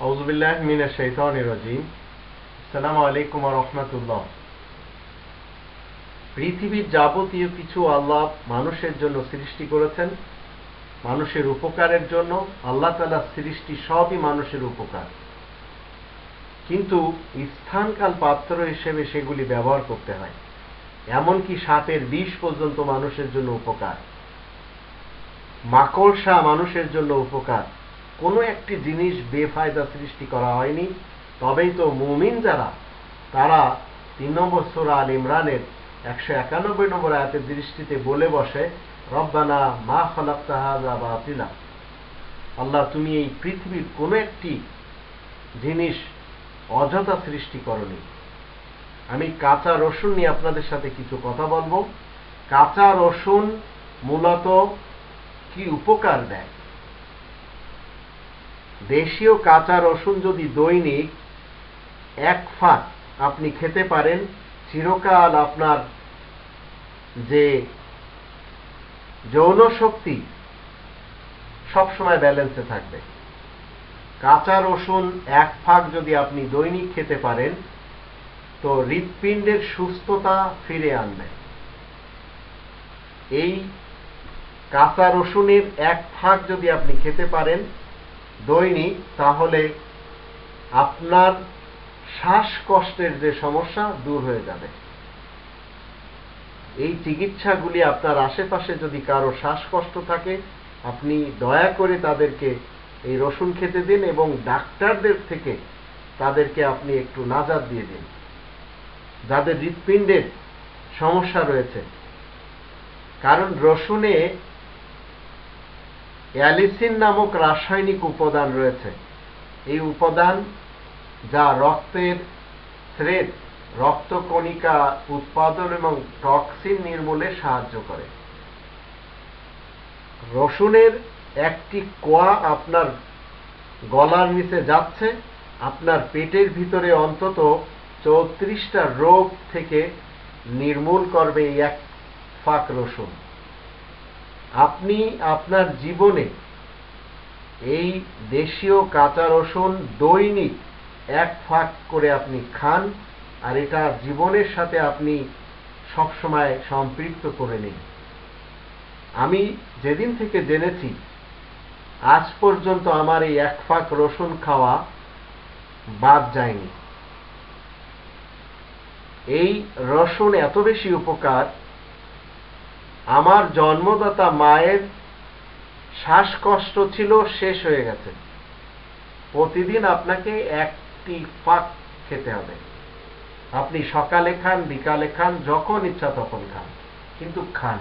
আউজুবিল্লাহ মিনা শৈতান রাজিম। সালাম আলাইকুম রহমতুল্লাহ। পৃথিবীর যাবতীয় কিছু আল্লাহ মানুষের জন্য সৃষ্টি করেছেন, মানুষের উপকারের জন্য আল্লাহ তালা সৃষ্টি সবই মানুষের উপকার। কিন্তু স্থানকাল পাত্র হিসেবে সেগুলি ব্যবহার করতে হয়। এমনকি সাপের বিষ পর্যন্ত মানুষের জন্য উপকার। মাকড়সা মানুষের জন্য উপকার। কোনো একটি জিনিস বেফায়দা সৃষ্টি করা হয়নি, তবেই তো মুমিন যারা, তারা তিন নম্বর সোরা আল ইমরানের একশো একানব্বই নম্বর আয়াতের দৃষ্টিতে বলে বসে, রব্বানা মা খলাক তাহাজা বা আতিলা আল্লাহ, তুমি এই পৃথিবীর কোনো একটি জিনিস অযথা সৃষ্টি করনি। আমি কাঁচা রসুন নিয়ে আপনাদের সাথে কিছু কথা বলব। কাঁচা রসুন মূলত কি উপকার দেয়? দেশীয় কাঁচা রসুন যদি দৈনিক এক ফাঁক আপনি খেতে পারেন, চিরকাল আপনার যে যৌন শক্তি সবসময় ব্যালেন্সে থাকবে। কাঁচা রসুন এক ফাঁক যদি আপনি দৈনিক খেতে পারেন, তো হৃৎপিণ্ডের সুস্থতা ফিরে আনবে। এই কাঁচা রসুনের এক ফাঁক যদি আপনি খেতে পারেন দৈনিক, তাহলে আপনার শ্বাসকষ্টের যে সমস্যা দূর হয়ে যাবে। এই চিকিৎসাগুলি আপনার আশেপাশে যদি কারও শ্বাসকষ্ট থাকে, আপনি দয়া করে তাদেরকে এই রসুন খেতে দিন এবং ডাক্তারদের থেকে তাদেরকে আপনি একটু নাজাদ দিয়ে দিন। যাদের হৃৎপিণ্ডের সমস্যা রয়েছে। কারণ রসুনে অ্যালিসিন নামক রাসায়নিক উপাদান রয়েছে। এই উপাদান যা রক্তের থ্রেড রক্তকণিকা উৎপাদন এবং টক্সিন নির্মূলে সাহায্য করে। রসুনের একটি কোয়া আপনার গলার নিচে যাচ্ছে, আপনার পেটের ভিতরে অন্তত চৌত্রিশটা রোগ থেকে নির্মূল করবে এক ফাঁক রসুন। আপনি আপনার জীবনে এই দেশীয় কাঁচা রসুন দৈনিক এক ফাঁক করে আপনি খান আর এটা জীবনের সাথে আপনি সবসময় সম্পৃক্ত করে নিন। আমি যেদিন থেকে জেনেছি, আজ পর্যন্ত আমার এই এক ফাঁক রসুন খাওয়া বাদ যায়নি। এই রসুন এত বেশি উপকার আমার জন্মদাতা মায়ের শ্বাসকষ্ট ছিল, শেষ হয়ে গেছে। প্রতিদিন আপনাকে একটি ফাঁক খেতে হবে। আপনি সকালে খান, বিকালে খান, যখন ইচ্ছা তখন খান, কিন্তু খান